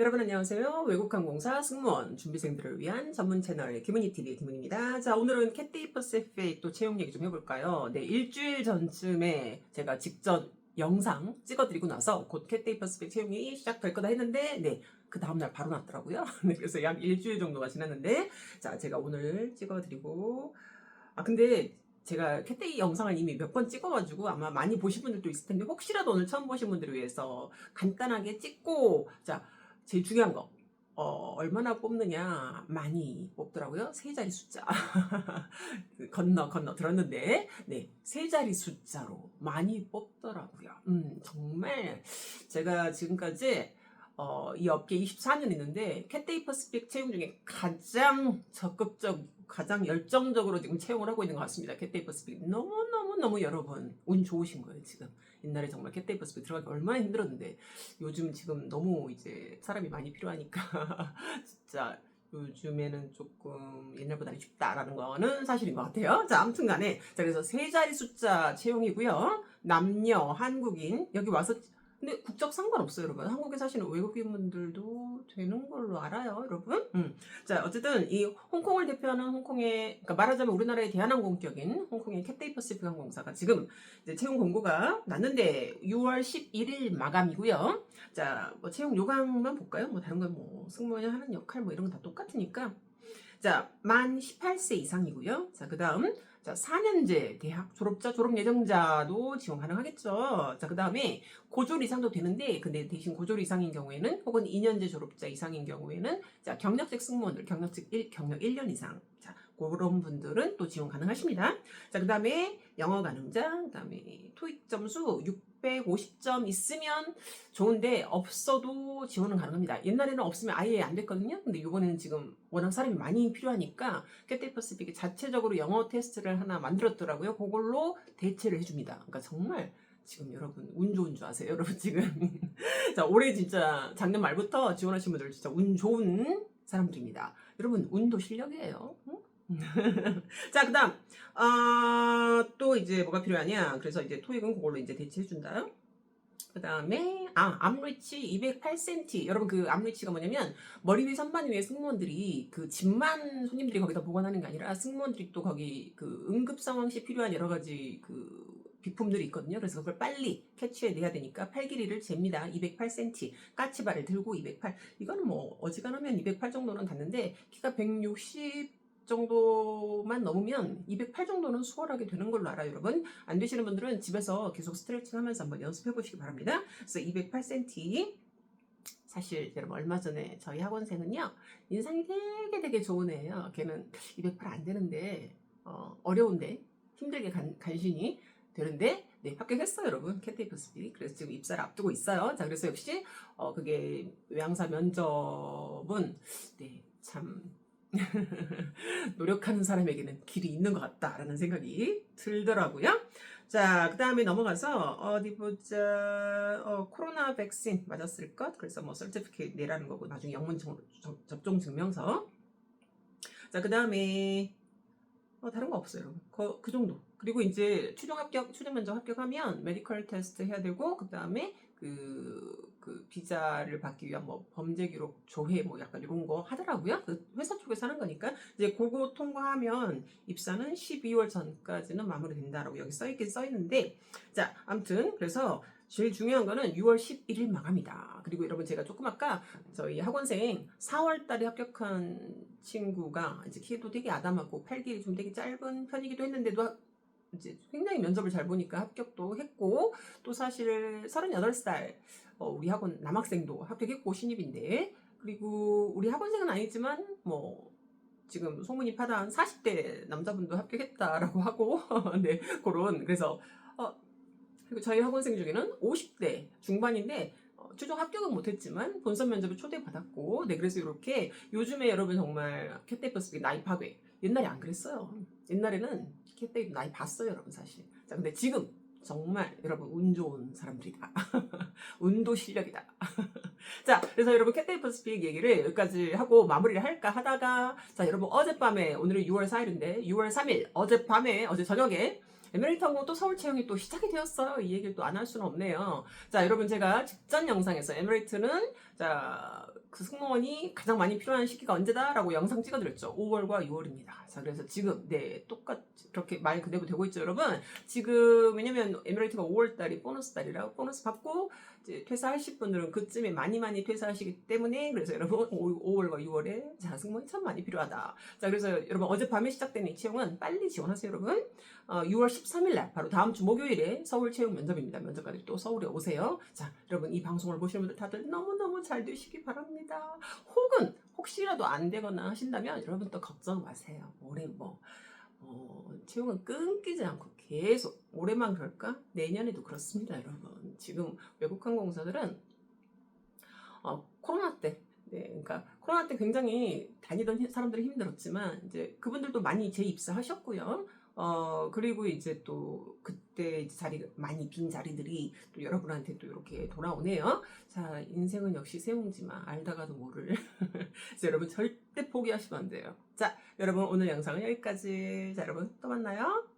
여러분 안녕하세요. 외국항공사 승무원 준비생들을 위한 전문 채널 김은희TV 김은입니다. 자, 오늘은 캣데이 퍼시픽 또 채용 얘기 좀 해볼까요? 네, 일주일 전쯤에 제가 직접 영상 찍어드리고 나서 곧 캣데이 퍼시픽 채용이 시작될 거다 했는데, 네, 그 다음날 바로 났더라고요. 네, 그래서 약 일주일 정도가 지났는데, 자, 제가 오늘 찍어드리고, 아, 근데 제가 캣데이 영상을 이미 몇 번 찍어가지고 아마 많이 보신 분들도 있을 텐데, 혹시라도 오늘 처음 보신 분들을 위해서 간단하게 찍고, 자, 제일 중요한 거. 어, 얼마나 뽑느냐 많이 뽑더라고요. 세 자리 숫자 그 건너 건너 들었는데 네세 자리 숫자로 많이 뽑더라고요. 음 정말 제가 지금까지 어, 이 업계 24년 있는데 캣데이 퍼스픽 채용 중에 가장 적극적 가장 열정적으로 지금 채용을 하고 있는 것 같습니다. 캣데이 퍼스픽 너무 너무 여러분 운 좋으신 거예요 지금. 옛날에 정말 캣데이 퍼스픽 들어가기 얼마나 힘들었는데 요즘 지금 너무 이제 사람이 많이 필요하니까 진짜 요즘에는 조금 옛날보다는 쉽다라는 거는 사실인 것 같아요. 자, 아무튼 간에. 자, 그래서 세 자리 숫자 채용이고요. 남녀, 한국인. 여기 와서 근데 국적 상관없어요, 여러분. 한국에 사시는 외국인분들도 되는 걸로 알아요, 여러분. 음. 자, 어쨌든 이 홍콩을 대표하는 홍콩의, 그러니까 말하자면 우리나라의 대한항공격인 홍콩의 캣데이 퍼시픽 항공사가 지금 이제 채용 공고가 났는데 6월 11일 마감이고요. 자, 뭐 채용 요강만 볼까요? 뭐 다른 건 뭐 승무원이 하는 역할 뭐 이런 건 다 똑같으니까. 자, 만 18세 이상이고요. 자, 그 다음, 자, 4년제 대학 졸업자, 졸업 예정자도 지원 가능하겠죠. 자, 그 다음에 고졸 이상도 되는데, 근데 대신 고졸 이상인 경우에는, 혹은 2년제 졸업자 이상인 경우에는, 자, 경력직 승무원들, 경력직 1, 경력 1년 이상. 자, 그런 분들은 또 지원 가능하십니다. 자, 그 다음에 영어 가능자, 그 다음에 토익 점수 650점 있으면 좋은데 없어도 지원은 가능합니다. 옛날에는 없으면 아예 안 됐거든요. 근데 이번에는 지금 워낙 사람이 많이 필요하니까 캐테이 퍼시픽이 자체적으로 영어 테스트를 하나 만들었더라고요. 그걸로 대체를 해줍니다. 그러니까 정말 지금 여러분 운 좋은 줄 아세요? 여러분 지금 자 올해 진짜 작년 말부터 지원하신 분들 진짜 운 좋은 사람들입니다. 여러분 운도 실력이에요. 응? 자, 그 다음, 아, 또 이제 뭐가 필요하냐. 그래서 이제 토익은 그걸로 이제 대체해준다. 그 다음에, 아, 암리치 208cm. 여러분 그 암리치가 뭐냐면, 머리 위 선반 위에 승무원들이 그 집만 손님들이 거기다 보관하는 게 아니라 승무원들이 또 거기 그 응급 상황 시 필요한 여러 가지 그 비품들이 있거든요. 그래서 그걸 빨리 캐치해내야 되니까 팔 길이를 잽니다. 208cm. 까치발을 들고 208. 이거는 뭐 어지간하면 208 정도는 갔는데 키가 160 정도만 넘으면 208 정도는 수월하게 되는 걸로 알아요, 여러분. 안 되시는 분들은 집에서 계속 스트레칭 하면서 한번 연습해 보시기 바랍니다. 그래서 208cm. 사실 여러분 얼마 전에 저희 학원생은요 인상이 되게 되게 좋은 애예요. 걔는 208 안 되는데 어, 어려운데 힘들게 간, 간신히 되는데 네 합격했어요 여러분 캣테이프 스피 그래서 지금 입사를 앞두고 있어요. 자 그래서 역시 어, 그게 외항사 면접은 네 참 노력하는 사람에게는 길이 있는 것 같다라는 생각이 들더라고요. 자, 그 다음에 넘어가서, 어디 보자, 어, 코로나 백신 맞았을 것? 그래서 뭐, 설티피케이트 내라는 거고, 나중에 영문 정- 접- 접종 증명서. 자, 그 다음에, 어, 다른 거 없어요. 그, 그 정도. 그리고 이제 최종 합격, 최종 면접 합격하면 메디컬 테스트 해야 되고, 그 다음에 그, 그 비자를 받기 위한 뭐 범죄 기록 조회 뭐 약간 이런 거 하더라고요. 그 회사 쪽에서 하는 거니까 이제 그거 통과하면 입사는 12월 전까지는 마무리된다라고 여기 써 있긴 써 있는데 자 아무튼 그래서 제일 중요한 거는 6월 11일 마감이다. 그리고 여러분 제가 조금 아까 저희 학원생 4월 달에 합격한 친구가 이제 키도 되게 아담하고 팔 길이 좀 되게 짧은 편이기도 했는데도 이제 굉장히 면접을 잘 보니까 합격도 했고 또 사실 38살 어, 우리 학원 남학생도 합격했고 신입인데. 그리고 우리 학원생은 아니지만 뭐 지금 소문이 파다한 40대 남자분도 합격했다라고 하고 네 그런 그래서 어 그리고 저희 학원생 중에는 50대 중반인데 어, 최종 합격은 못했지만 본선 면접에 초대받았고 네 그래서 이렇게 요즘에 여러분 정말 캣데이버스 나이 파괴 옛날에 안 그랬어요 옛날에는 캣데이 나이 봤어요 여러분 사실 자 근데 지금 정말 여러분 운 좋은 사람들이다. 운도 실력이다. 자, 그래서 여러분 캣데이 스픽 얘기를 여기까지 하고 마무리를 할까 하다가 자, 여러분 어젯밤에 오늘은 6월 4일인데 6월 3일 어젯밤에 어제 저녁에 에메리트 항공 또 서울 채용이 또 시작이 되었어요. 이 얘기를 또 안 할 수는 없네요. 자, 여러분 제가 직전 영상에서 에메리트는 자 그 승무원이 가장 많이 필요한 시기가 언제다라고 영상 찍어드렸죠. 5월과 6월입니다. 자, 그래서 지금 네 똑같이 그렇게 말 그대로 되고 있죠, 여러분. 지금 왜냐면 에미레이트가 5월 달이 보너스 달이라 보너스 받고 이제 퇴사하실 분들은 그쯤에 많이 많이 퇴사하시기 때문에 그래서 여러분 5, 월과 6월에 자 승무원이 참 많이 필요하다. 자, 그래서 여러분 어젯밤에 시작된 이 채용은 빨리 지원하세요, 여러분. 어, 6월 13일 날 바로 다음 주 목요일에 서울 채용 면접입니다. 면접까지 또 서울에 오세요. 자, 여러분 이 방송을 보시는 분들 다들 너무너무 잘 되시기 바랍니다. 혹은 혹시라도 안 되거나 하신다면 여러분 또 걱정 마세요. 올해 뭐 어, 채용은 끊기지 않고 계속 올해만 그럴까? 내년에도 그렇습니다, 여러분. 지금 외국 항공사들은 어, 코로나 때 네, 그러니까 코로나 때 굉장히 다니던 사람들이 힘들었지만 이제 그분들도 많이 재입사하셨고요. 어 그리고 이제 또 그때 이제 자리 많이 빈 자리들이 또 여러분한테 또 이렇게 돌아오네요. 자 인생은 역시 세웅지마 알다가도 모를. 그래서 여러분 절대 포기하시면 안 돼요. 자 여러분 오늘 영상은 여기까지. 자 여러분 또 만나요.